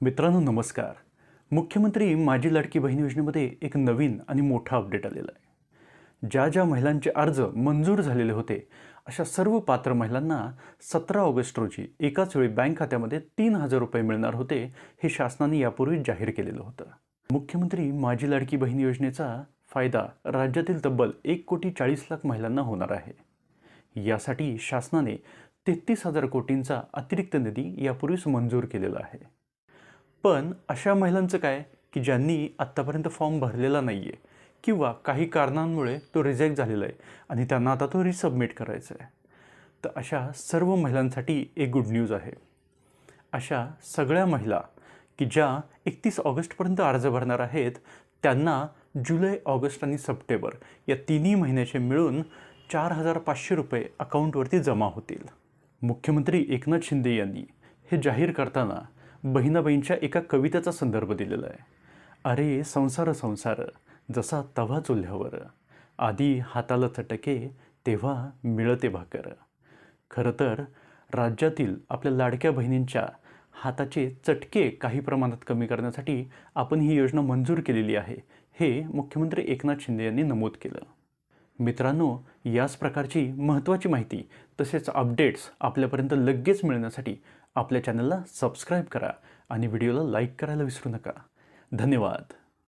मित्रांनो नमस्कार. मुख्यमंत्री माझी लाडकी बहीण योजनेमध्ये एक नवीन आणि मोठा अपडेट आलेला आहे. ज्या ज्या महिलांचे अर्ज मंजूर झालेले होते अशा सर्व पात्र महिलांना सतरा ऑगस्ट रोजी एकाच वेळी बँक खात्यामध्ये तीन हजार रुपये मिळणार होते हे शासनाने यापूर्वी जाहीर केलेलं होतं. मुख्यमंत्री माझी लाडकी बहीण योजनेचा फायदा राज्यातील तब्बल एक कोटी चाळीस लाख महिलांना होणार आहे. यासाठी शासनाने तेहतीस हजार कोटींचा अतिरिक्त निधी यापूर्वीच मंजूर केलेला आहे. पण अशा महिलांचं काय? की ज्यांनी आत्तापर्यंत फॉर्म भरलेला नाही आहे किंवा काही कारणांमुळे तो रिजेक्ट झालेला आहे आणि त्यांना आता तो रिसबमिट करायचा आहे. तर अशा सर्व महिलांसाठी एक गुड न्यूज आहे. अशा सगळ्या महिला की ज्या एकतीस ऑगस्टपर्यंत अर्ज भरणार आहेत त्यांना जुलै ऑगस्ट आणि सप्टेंबर या तिन्ही महिन्याचे मिळून चार हजार पाचशे रुपये अकाउंटवरती जमा होतील. मुख्यमंत्री एकनाथ शिंदे यांनी हे जाहीर करताना बहिणाबाईंच्या एका कवितेचा संदर्भ दिलेला आहे. अरे संसार संसार जसा तवा चुल्ह्यावर. आधी हाताला चटके तेव्हा मिळते भाकर. खरं तर राज्यातील आपल्या लाडक्या बहिणींच्या हाताचे चटके काही प्रमाणात कमी करण्यासाठी आपण ही योजना मंजूर केलेली आहे हे मुख्यमंत्री एकनाथ शिंदे यांनी नमूद केलं. मित्रांनो याच प्रकारची महत्त्वाची माहिती तसेच अपडेट्स आपल्यापर्यंत लगेच मिळण्यासाठी आपल्या चॅनलला सबस्क्राईब करा आणि व्हिडिओला लाईक करायला विसरू नका. धन्यवाद.